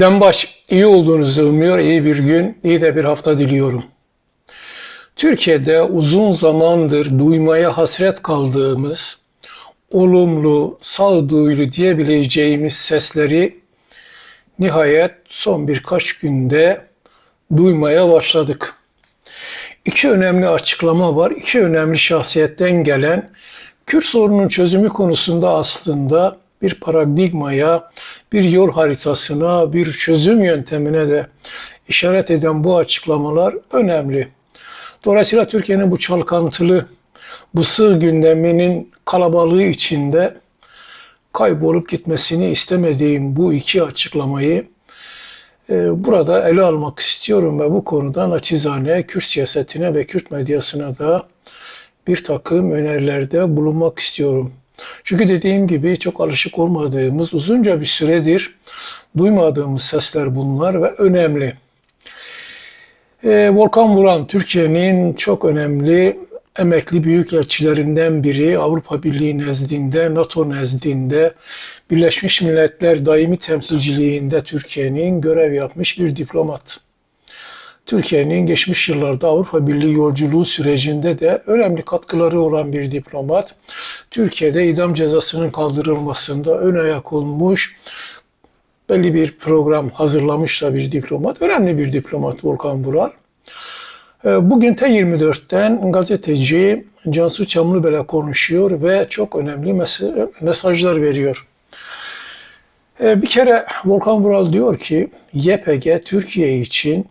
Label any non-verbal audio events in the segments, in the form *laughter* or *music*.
Dembaş iyi olduğunuzu umuyor, iyi bir gün, iyi de bir hafta diliyorum. Türkiye'de uzun zamandır duymaya hasret kaldığımız, olumlu, sağduyulu diyebileceğimiz sesleri nihayet son birkaç günde duymaya başladık. İki önemli açıklama var. İki önemli şahsiyetten gelen Kürt sorunun çözümü konusunda aslında bir paradigmaya, bir yol haritasına, bir çözüm yöntemine de işaret eden bu açıklamalar önemli. Dolayısıyla Türkiye'nin bu çalkantılı, bu sığ gündeminin kalabalığı içinde kaybolup gitmesini istemediğim bu iki açıklamayı e, burada ele almak istiyorum ve bu konuda naçizane Kürt siyasetine ve Kürt medyasına da bir takım önerilerde bulunmak istiyorum. Çünkü dediğim gibi çok alışık olmadığımız, uzunca bir süredir duymadığımız sesler bunlar ve önemli. Ee, Volkan Vuran, Türkiye'nin çok önemli emekli büyükelçilerinden biri Avrupa Birliği nezdinde, NATO nezdinde, Birleşmiş Milletler daimi temsilciliğinde Türkiye'nin görev yapmış bir diplomat. Türkiye'nin geçmiş yıllarda Avrupa Birliği yolculuğu sürecinde de önemli katkıları olan bir diplomat. Türkiye'de idam cezasının kaldırılmasında ön ayak olmuş, belli bir program hazırlamış da bir diplomat. Önemli bir diplomat Volkan Vural. Ee, bugün T24'ten gazeteci Cansu Çamlıbel'e konuşuyor ve çok önemli mes- mesajlar veriyor. Ee, Bir kere Volkan Vural diyor ki YPG Türkiye için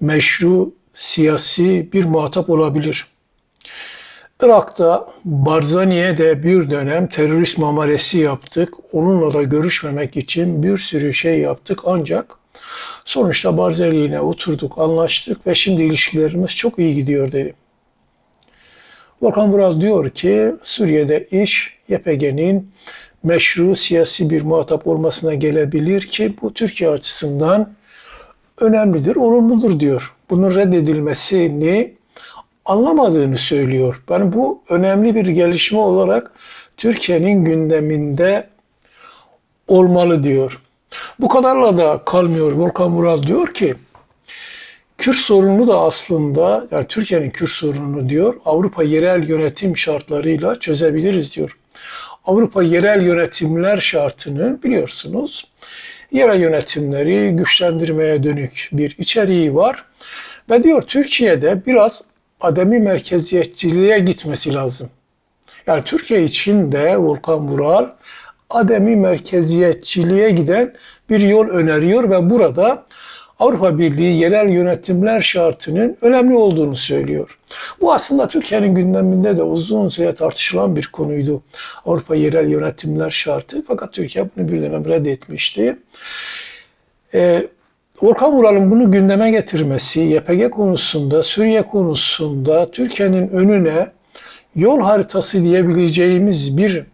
meşru siyasi bir muhatap olabilir. Irak'ta Barzani'ye de bir dönem terörist mamaresi yaptık. Onunla da görüşmemek için bir sürü şey yaptık ancak sonuçta Barzani ile oturduk, anlaştık ve şimdi ilişkilerimiz çok iyi gidiyor dedi. Volkan Vural diyor ki Suriye'de iş YPG'nin meşru siyasi bir muhatap olmasına gelebilir ki bu Türkiye açısından önemlidir, olumludur diyor. Bunun reddedilmesini anlamadığını söylüyor. Yani bu önemli bir gelişme olarak Türkiye'nin gündeminde olmalı diyor. Bu kadarla da kalmıyor. Volkan Vural diyor ki Kürt sorunu da aslında yani Türkiye'nin Kürt sorununu diyor Avrupa yerel yönetim şartlarıyla çözebiliriz diyor. Avrupa yerel yönetimler şartını biliyorsunuz yerel yönetimleri güçlendirmeye dönük bir içeriği var. Ve diyor Türkiye'de biraz ademi merkeziyetçiliğe gitmesi lazım. Yani Türkiye için de Volkan Vural ademi merkeziyetçiliğe giden bir yol öneriyor ve burada Avrupa Birliği yerel yönetimler şartının önemli olduğunu söylüyor. Bu aslında Türkiye'nin gündeminde de uzun süre tartışılan bir konuydu. Avrupa yerel yönetimler şartı. Fakat Türkiye bunu bir dönem reddetmişti. Ee, Volkan Vural'ın bunu gündeme getirmesi, YPG konusunda, Suriye konusunda Türkiye'nin önüne yol haritası diyebileceğimiz bir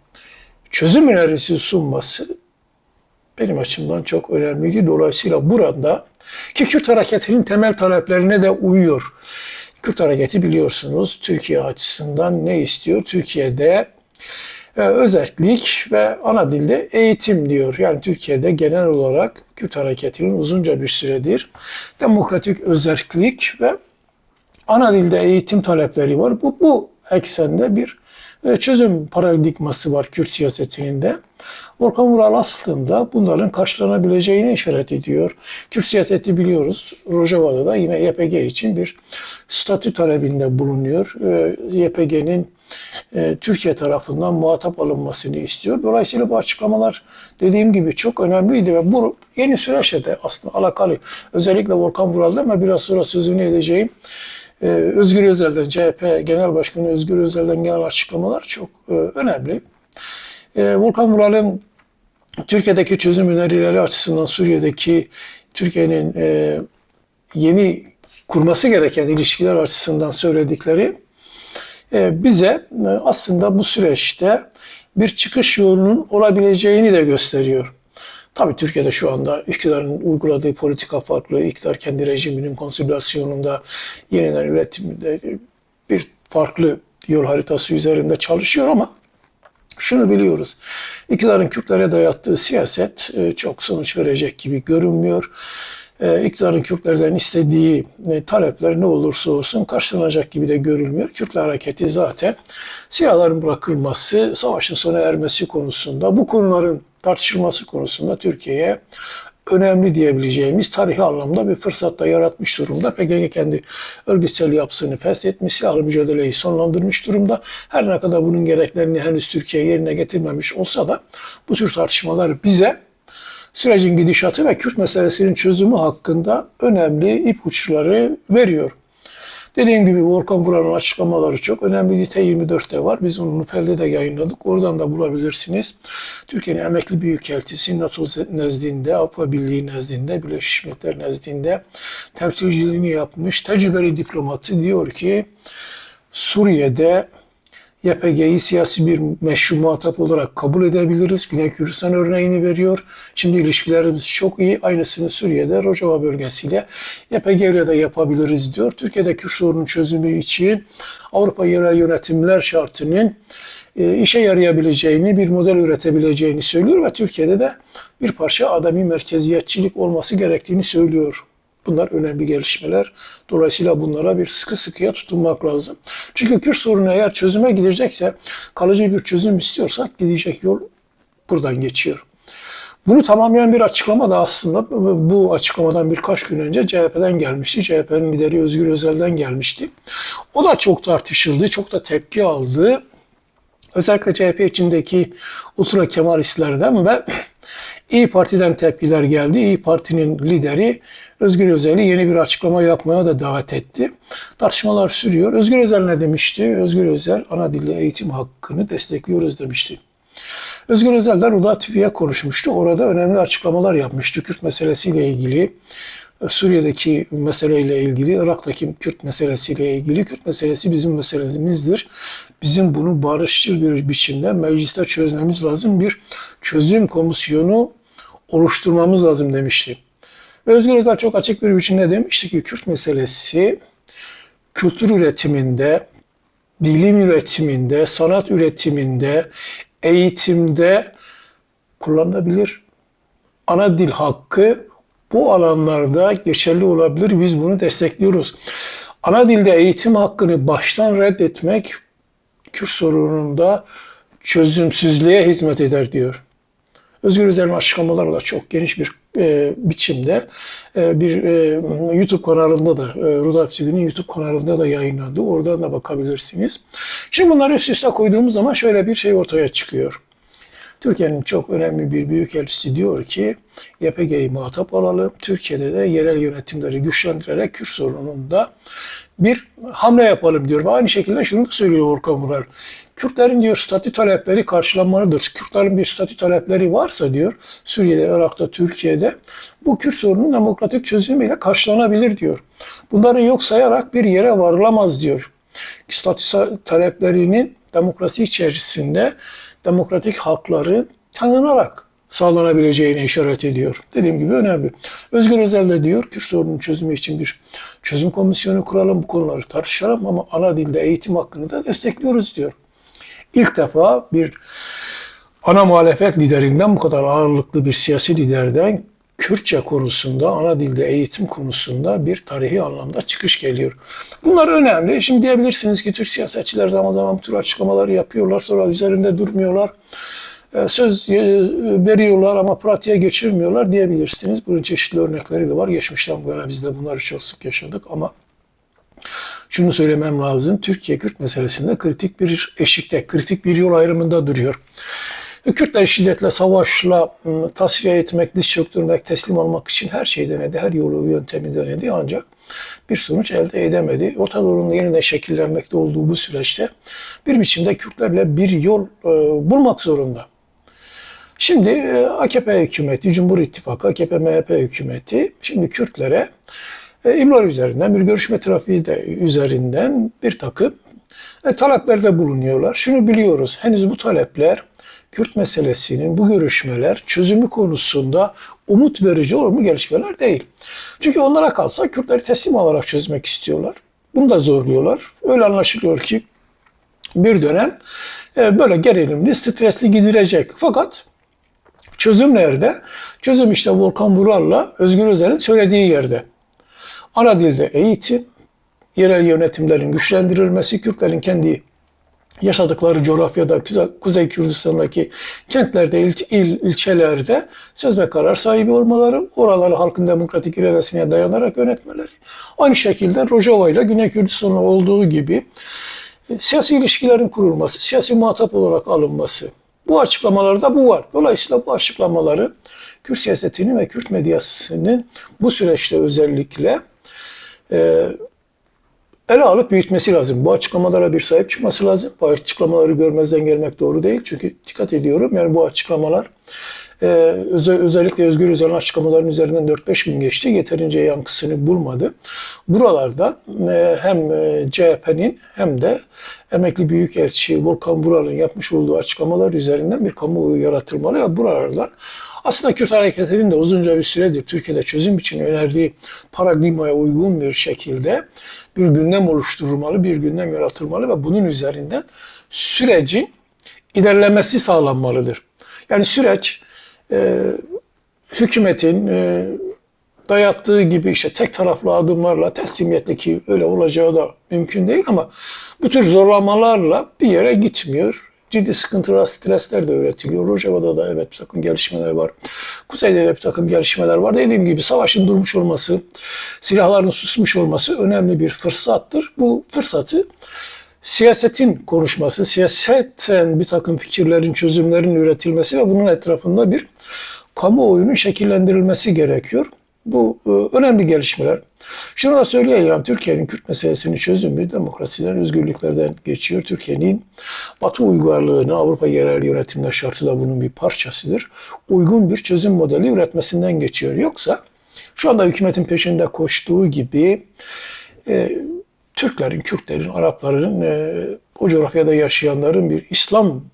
çözüm önerisi sunması benim açımdan çok önemliydi. Dolayısıyla burada ki Kürt hareketinin temel taleplerine de uyuyor. Kürt hareketi biliyorsunuz Türkiye açısından ne istiyor? Türkiye'de e, özellik ve ana dilde eğitim diyor. Yani Türkiye'de genel olarak Kürt hareketinin uzunca bir süredir demokratik özellik ve ana dilde eğitim talepleri var. Bu, bu eksende bir çözüm paradigması var Kürt siyasetinin de. Volkan Vural aslında bunların karşılanabileceğine işaret ediyor. Kürt siyaseti biliyoruz. Rojava'da da yine YPG için bir statü talebinde bulunuyor. E, YPG'nin e, Türkiye tarafından muhatap alınmasını istiyor. Dolayısıyla bu açıklamalar dediğim gibi çok önemliydi ve bu yeni süreçle de aslında alakalı. Özellikle Volkan Vural'da ama biraz sonra sözünü edeceğim. Ee, Özgür Özel'den, CHP Genel Başkanı Özgür Özel'den gelen açıklamalar çok e, önemli. E, Volkan Vural'ın Türkiye'deki çözüm önerileri açısından Suriye'deki Türkiye'nin e, yeni kurması gereken ilişkiler açısından söyledikleri e, bize aslında bu süreçte bir çıkış yolunun olabileceğini de gösteriyor. Tabii Türkiye'de şu anda iktidarın uyguladığı politika farklı. İktidar kendi rejiminin konsolidasyonunda yeniden üretimde bir farklı yol haritası üzerinde çalışıyor ama Şunu biliyoruz. İktidarın Kürtlere dayattığı siyaset e, çok sonuç verecek gibi görünmüyor. E, İktidarın Kürtlerden istediği e, talepler ne olursa olsun karşılanacak gibi de görülmüyor. Kürtler hareketi zaten silahların bırakılması, savaşın sona ermesi konusunda, bu konuların tartışılması konusunda Türkiye'ye önemli diyebileceğimiz tarihi anlamda bir fırsat da yaratmış durumda. PKK kendi örgütsel yapısını feshetmiş, silahlı mücadeleyi sonlandırmış durumda. Her ne kadar bunun gereklerini henüz Türkiye yerine getirmemiş olsa da bu tür tartışmalar bize sürecin gidişatı ve Kürt meselesinin çözümü hakkında önemli ipuçları veriyor. Dediğim gibi Volkan Vuran'ın açıklamaları çok önemli. T24'te var. Biz onu Nufel'de de yayınladık. Oradan da bulabilirsiniz. Türkiye'nin emekli büyükelçisi NATO nezdinde, Avrupa Birliği nezdinde, Birleşmiş Milletler nezdinde temsilciliğini yapmış. Tecrübeli diplomatı diyor ki Suriye'de YPG'yi siyasi bir meşru muhatap olarak kabul edebiliriz. Güney Kürdistan örneğini veriyor. Şimdi ilişkilerimiz çok iyi. Aynısını Suriye'de Rojava bölgesiyle YPG ile de yapabiliriz diyor. Türkiye'de Kürt sorunun çözümü için Avrupa yerel yönetimler şartının e, işe yarayabileceğini, bir model üretebileceğini söylüyor ve Türkiye'de de bir parça adami merkeziyetçilik olması gerektiğini söylüyor. Bunlar önemli gelişmeler. Dolayısıyla bunlara bir sıkı sıkıya tutunmak lazım. Çünkü Kürt sorunu eğer çözüme gidecekse, kalıcı bir çözüm istiyorsak gidecek yol buradan geçiyor. Bunu tamamlayan bir açıklama da aslında bu açıklamadan birkaç gün önce CHP'den gelmişti. CHP'nin lideri Özgür Özel'den gelmişti. O da çok tartışıldı, çok da tepki aldı. Özellikle CHP içindeki ultra kemalistlerden ve İyi Parti'den tepkiler geldi. İyi Parti'nin lideri Özgür Özel'i yeni bir açıklama yapmaya da davet etti. Tartışmalar sürüyor. Özgür Özel ne demişti? Özgür Özel ana dilde eğitim hakkını destekliyoruz demişti. Özgür Özel de Ruda TV'ye konuşmuştu. Orada önemli açıklamalar yapmıştı. Kürt meselesiyle ilgili, Suriye'deki meseleyle ilgili, Irak'taki Kürt meselesiyle ilgili. Kürt meselesi bizim meselemizdir. Bizim bunu barışçıl bir biçimde mecliste çözmemiz lazım. Bir çözüm komisyonu oluşturmamız lazım demişti. Ve Özgür Özel çok açık bir biçimde demişti ki Kürt meselesi kültür üretiminde, bilim üretiminde, sanat üretiminde, eğitimde kullanılabilir. Ana dil hakkı bu alanlarda geçerli olabilir. Biz bunu destekliyoruz. Ana dilde eğitim hakkını baştan reddetmek Kürt sorununda çözümsüzlüğe hizmet eder diyor. Özgür Özel'in açıklamaları da çok geniş bir e, biçimde e, bir e, YouTube kanalında da e, Rudolf TV'nin YouTube kanalında da yayınlandı. Oradan da bakabilirsiniz. Şimdi bunları üst üste koyduğumuz zaman şöyle bir şey ortaya çıkıyor. Türkiye'nin çok önemli bir büyükelçisi diyor ki YPG'yi muhatap alalım. Türkiye'de de yerel yönetimleri güçlendirerek Kürt sorununda bir hamle yapalım diyor. Ve aynı şekilde şunu da söylüyor Orkan Vural. Kürtlerin diyor statü talepleri karşılanmalıdır. Kürtlerin bir statü talepleri varsa diyor Suriye'de, Irak'ta, Türkiye'de bu Kürt sorunun demokratik çözümüyle karşılanabilir diyor. Bunları yok sayarak bir yere varılamaz diyor. Statü taleplerinin demokrasi içerisinde demokratik hakları tanınarak sağlanabileceğine işaret ediyor. Dediğim gibi önemli. Özgür Özel de diyor Kürt sorunun çözümü için bir çözüm komisyonu kuralım, bu konuları tartışalım ama ana dilde eğitim hakkını da destekliyoruz diyor. İlk defa bir ana muhalefet liderinden bu kadar ağırlıklı bir siyasi liderden Kürtçe konusunda, ana dilde eğitim konusunda bir tarihi anlamda çıkış geliyor. Bunlar önemli. Şimdi diyebilirsiniz ki Türk siyasetçiler zaman zaman bu tür açıklamaları yapıyorlar, sonra üzerinde durmuyorlar. E, söz e, veriyorlar ama pratiğe geçirmiyorlar diyebilirsiniz. Bunun çeşitli örnekleri de var. Geçmişten bu yana biz de bunları çok sık yaşadık ama şunu söylemem lazım. Türkiye Kürt meselesinde kritik bir eşikte, kritik bir yol ayrımında duruyor. Kürtler şiddetle, savaşla ıı, tasfiye etmek, diş çöktürmek, teslim olmak için her şeyi denedi, her yolu yöntemi denedi ancak bir sonuç elde edemedi. Orta Doğu'nun yeniden şekillenmekte olduğu bu süreçte bir biçimde Kürtlerle bir yol e, bulmak zorunda. Şimdi e, AKP hükümeti, Cumhur İttifakı, AKP MHP hükümeti şimdi Kürtlere e, İmralı üzerinden bir görüşme trafiği de üzerinden bir takım e, taleplerde bulunuyorlar. Şunu biliyoruz, henüz bu talepler Kürt meselesinin bu görüşmeler çözümü konusunda umut verici olumlu gelişmeler değil. Çünkü onlara kalsa Kürtleri teslim alarak çözmek istiyorlar. Bunu da zorluyorlar. Öyle anlaşılıyor ki bir dönem e, böyle gerilimli, stresli gidilecek. Fakat çözüm nerede? Çözüm işte Volkan Vural'la Özgür Özel'in söylediği yerde. Ana dilde eğitim, yerel yönetimlerin güçlendirilmesi, Kürtlerin kendi yaşadıkları coğrafyada, Kuzey Kürdistan'daki kentlerde, il, il, ilçelerde söz ve karar sahibi olmaları, oraları halkın demokratik iradesine dayanarak yönetmeleri. Aynı şekilde Rojava ile Güney Kürdistan'da olduğu gibi e, siyasi ilişkilerin kurulması, siyasi muhatap olarak alınması. Bu açıklamalarda bu var. Dolayısıyla bu açıklamaları Kürt siyasetinin ve Kürt medyasının bu süreçte özellikle e, ele alıp büyütmesi lazım. Bu açıklamalara bir sahip çıkması lazım. Bu açıklamaları görmezden gelmek doğru değil. Çünkü dikkat ediyorum yani bu açıklamalar e, özellikle Özgür Özel'in açıklamaların üzerinden 4-5 gün geçti. Yeterince yankısını bulmadı. Buralarda e, hem e, CHP'nin hem de emekli Büyükelçi Volkan Vural'ın yapmış olduğu açıklamalar üzerinden bir kamuoyu yaratılmalı ve buralardan aslında Kürt hareketinin de uzunca bir süredir Türkiye'de çözüm için önerdiği paradigmaya uygun bir şekilde bir gündem oluşturulmalı, bir gündem yaratılmalı ve bunun üzerinden sürecin ilerlemesi sağlanmalıdır. Yani süreç e, hükümetin e, dayattığı gibi işte tek taraflı adımlarla teslimiyetle ki öyle olacağı da mümkün değil ama bu tür zorlamalarla bir yere gitmiyor ciddi sıkıntılar, stresler de üretiliyor. Rojava'da da evet bir takım gelişmeler var. Kuzeyde de bir takım gelişmeler var. Dediğim gibi savaşın durmuş olması, silahların susmuş olması önemli bir fırsattır. Bu fırsatı siyasetin konuşması, siyaseten bir takım fikirlerin, çözümlerin üretilmesi ve bunun etrafında bir kamuoyunun şekillendirilmesi gerekiyor. Bu e, önemli gelişmeler. Şunu da söyleyeyim, Türkiye'nin Kürt meselesini çözümü demokrasiden, özgürlüklerden geçiyor. Türkiye'nin Batı uygarlığını Avrupa yerel yönetimler şartı da bunun bir parçasıdır. Uygun bir çözüm modeli üretmesinden geçiyor. Yoksa şu anda hükümetin peşinde koştuğu gibi e, Türklerin, Kürtlerin, Arapların, e, o coğrafyada yaşayanların bir İslam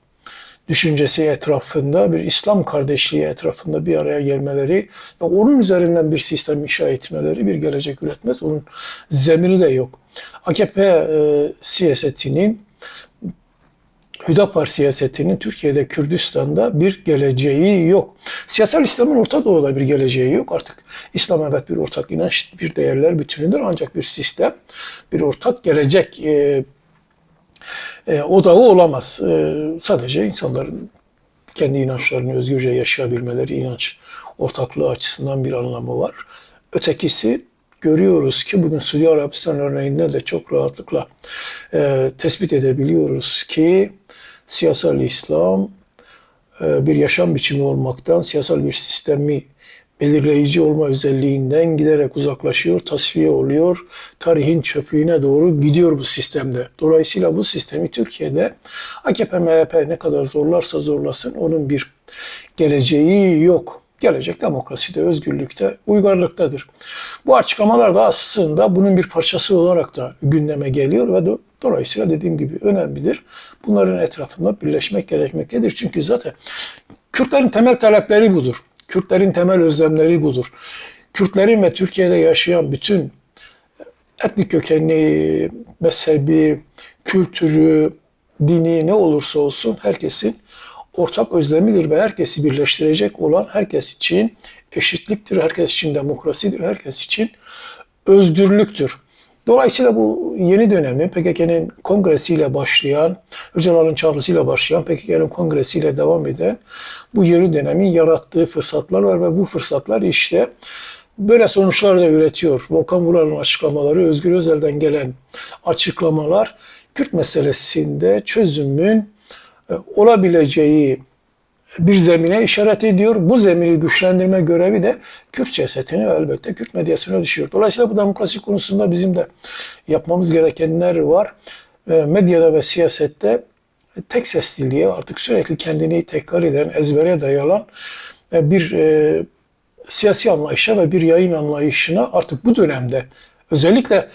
düşüncesi etrafında, bir İslam kardeşliği etrafında bir araya gelmeleri ve onun üzerinden bir sistem inşa etmeleri bir gelecek üretmez. Onun zemini de yok. AKP e, siyasetinin Hüdapar siyasetinin Türkiye'de, Kürdistan'da bir geleceği yok. Siyasal İslam'ın Orta Doğu'da bir geleceği yok artık. İslam evet bir ortak inanç, bir değerler bütünüdür ancak bir sistem, bir ortak gelecek e, e, odağı olamaz. E, sadece insanların kendi inançlarını özgürce yaşayabilmeleri, inanç ortaklığı açısından bir anlamı var. Ötekisi görüyoruz ki bugün Suudi Arabistan örneğinde de çok rahatlıkla e, tespit edebiliyoruz ki siyasal İslam e, bir yaşam biçimi olmaktan siyasal bir sistemi belirleyici olma özelliğinden giderek uzaklaşıyor, tasfiye oluyor, tarihin çöplüğüne doğru gidiyor bu sistemde. Dolayısıyla bu sistemi Türkiye'de AKP, MHP ne kadar zorlarsa zorlasın onun bir geleceği yok. Gelecek demokraside, özgürlükte, uygarlıktadır. Bu açıklamalar da aslında bunun bir parçası olarak da gündeme geliyor ve do dolayısıyla dediğim gibi önemlidir. Bunların etrafında birleşmek gerekmektedir. Çünkü zaten Kürtlerin temel talepleri budur. Kürtlerin temel özlemleri budur. Kürtlerin ve Türkiye'de yaşayan bütün etnik kökenli, mezhebi, kültürü, dini ne olursa olsun herkesin ortak özlemidir ve herkesi birleştirecek olan herkes için eşitliktir, herkes için demokrasidir, herkes için özgürlüktür. Dolayısıyla bu yeni dönemi PKK'nın kongresiyle başlayan, Öcalan'ın çağrısıyla başlayan, PKK'nın kongresiyle devam eden bu yeni dönemin yarattığı fırsatlar var ve bu fırsatlar işte böyle sonuçlar da üretiyor. Volkan Vural'ın açıklamaları, Özgür Özel'den gelen açıklamalar Kürt meselesinde çözümün e, olabileceği bir zemine işaret ediyor. Bu zemini güçlendirme görevi de Kürt siyasetini elbette Kürt medyasına düşüyor. Dolayısıyla bu demokrasi konusunda bizim de yapmamız gerekenler var. Medyada ve siyasette tek sesliliğe artık sürekli kendini tekrar eden, ezbere dayalan bir e, siyasi anlayışa ve bir yayın anlayışına artık bu dönemde özellikle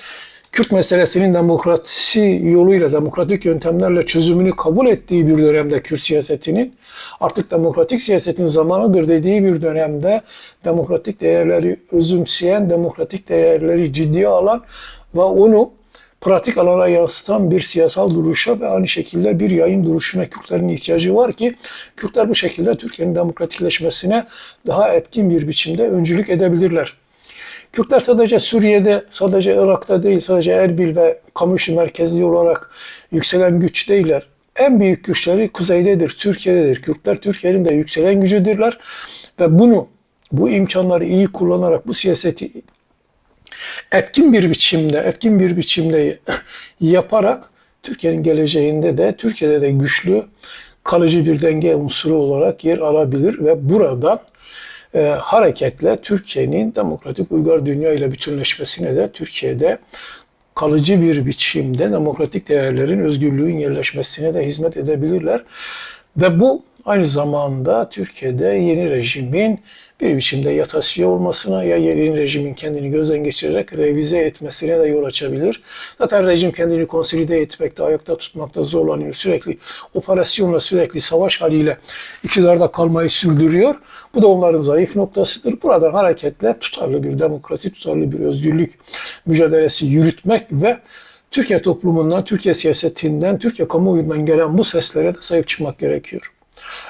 Kürt meselesinin demokrasi yoluyla, demokratik yöntemlerle çözümünü kabul ettiği bir dönemde Kürt siyasetinin artık demokratik siyasetin zamanıdır dediği bir dönemde demokratik değerleri özümseyen, demokratik değerleri ciddiye alan ve onu pratik alana yansıtan bir siyasal duruşa ve aynı şekilde bir yayın duruşuna Kürtlerin ihtiyacı var ki Kürtler bu şekilde Türkiye'nin demokratikleşmesine daha etkin bir biçimde öncülük edebilirler. Kürtler sadece Suriye'de, sadece Irak'ta değil, sadece Erbil ve Kamışlı merkezli olarak yükselen güç değiller. En büyük güçleri kuzeydedir, Türkiye'dedir. Kürtler Türkiye'nin de yükselen gücüdürler ve bunu, bu imkanları iyi kullanarak bu siyaseti etkin bir biçimde, etkin bir biçimde *laughs* yaparak Türkiye'nin geleceğinde de Türkiye'de de güçlü kalıcı bir denge unsuru olarak yer alabilir ve buradan e, hareketle Türkiye'nin demokratik uygar dünya ile bütünleşmesine de Türkiye'de kalıcı bir biçimde demokratik değerlerin, özgürlüğün yerleşmesine de hizmet edebilirler. Ve bu aynı zamanda Türkiye'de yeni rejimin bir biçimde ya tasfiye olmasına ya yeni rejimin kendini gözden geçirerek revize etmesine de yol açabilir. Zaten rejim kendini konsolide etmekte, ayakta tutmakta zorlanıyor. Sürekli operasyonla, sürekli savaş haliyle iktidarda kalmayı sürdürüyor. Bu da onların zayıf noktasıdır. Buradan hareketle tutarlı bir demokrasi, tutarlı bir özgürlük mücadelesi yürütmek ve Türkiye toplumundan, Türkiye siyasetinden, Türkiye kamuoyundan gelen bu seslere de sahip çıkmak gerekiyor.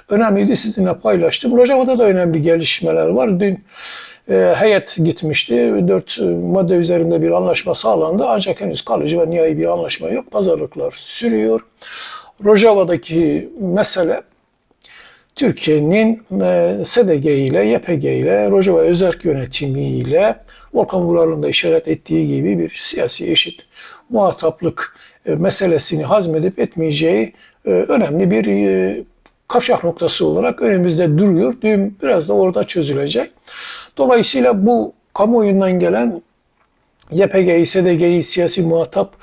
Önemliydi sizinle paylaştım. Rojava'da da önemli gelişmeler var. Dün e, heyet gitmişti. Dört madde üzerinde bir anlaşma sağlandı. Ancak henüz kalıcı ve nihai bir anlaşma yok. Pazarlıklar sürüyor. Rojava'daki mesele Türkiye'nin e, SDG ile, YPG ile, Rojava Özerk Yönetimi ile Volkan Vural'ın da işaret ettiği gibi bir siyasi eşit muhataplık e, meselesini hazmedip etmeyeceği e, önemli bir kavşak noktası olarak önümüzde duruyor. Düğüm biraz da orada çözülecek. Dolayısıyla bu kamuoyundan gelen YPG'yi, SDG'yi siyasi muhatap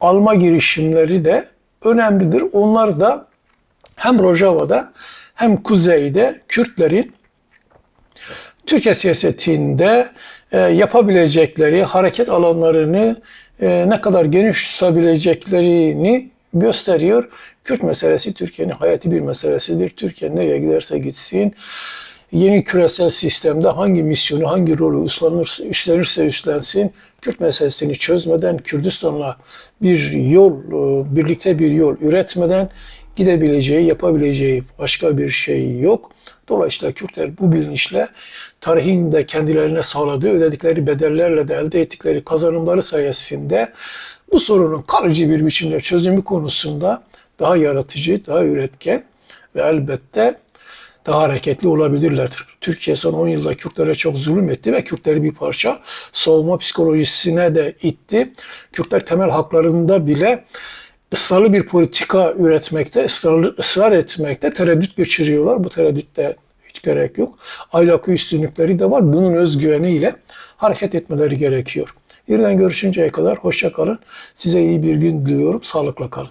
alma girişimleri de önemlidir. Onlar da hem Rojava'da hem kuzeyde Kürtlerin Türkiye siyasetinde e, yapabilecekleri hareket alanlarını e, ne kadar geniş tutabileceklerini gösteriyor. Kürt meselesi Türkiye'nin hayati bir meselesidir. Türkiye nereye giderse gitsin yeni küresel sistemde hangi misyonu, hangi rolü üstlenirse, üstlenirse üstlensin, Kürt meselesini çözmeden, Kürdistan'la bir yol, e, birlikte bir yol üretmeden gidebileceği, yapabileceği başka bir şey yok. Dolayısıyla Kürtler bu bilinçle tarihin de kendilerine sağladığı ödedikleri bedellerle de elde ettikleri kazanımları sayesinde bu sorunun kalıcı bir biçimde çözümü konusunda daha yaratıcı, daha üretken ve elbette daha hareketli olabilirler. Türkiye son 10 yılda Kürtlere çok zulüm etti ve Kürtleri bir parça savunma psikolojisine de itti. Kürtler temel haklarında bile ısrarlı bir politika üretmekte, ısrarlı, ısrar etmekte tereddüt geçiriyorlar. Bu tereddütte hiç gerek yok. Ahlaki üstünlükleri de var. Bunun özgüveniyle hareket etmeleri gerekiyor. Yeniden görüşünceye kadar hoşça kalın. Size iyi bir gün diliyorum. Sağlıkla kalın.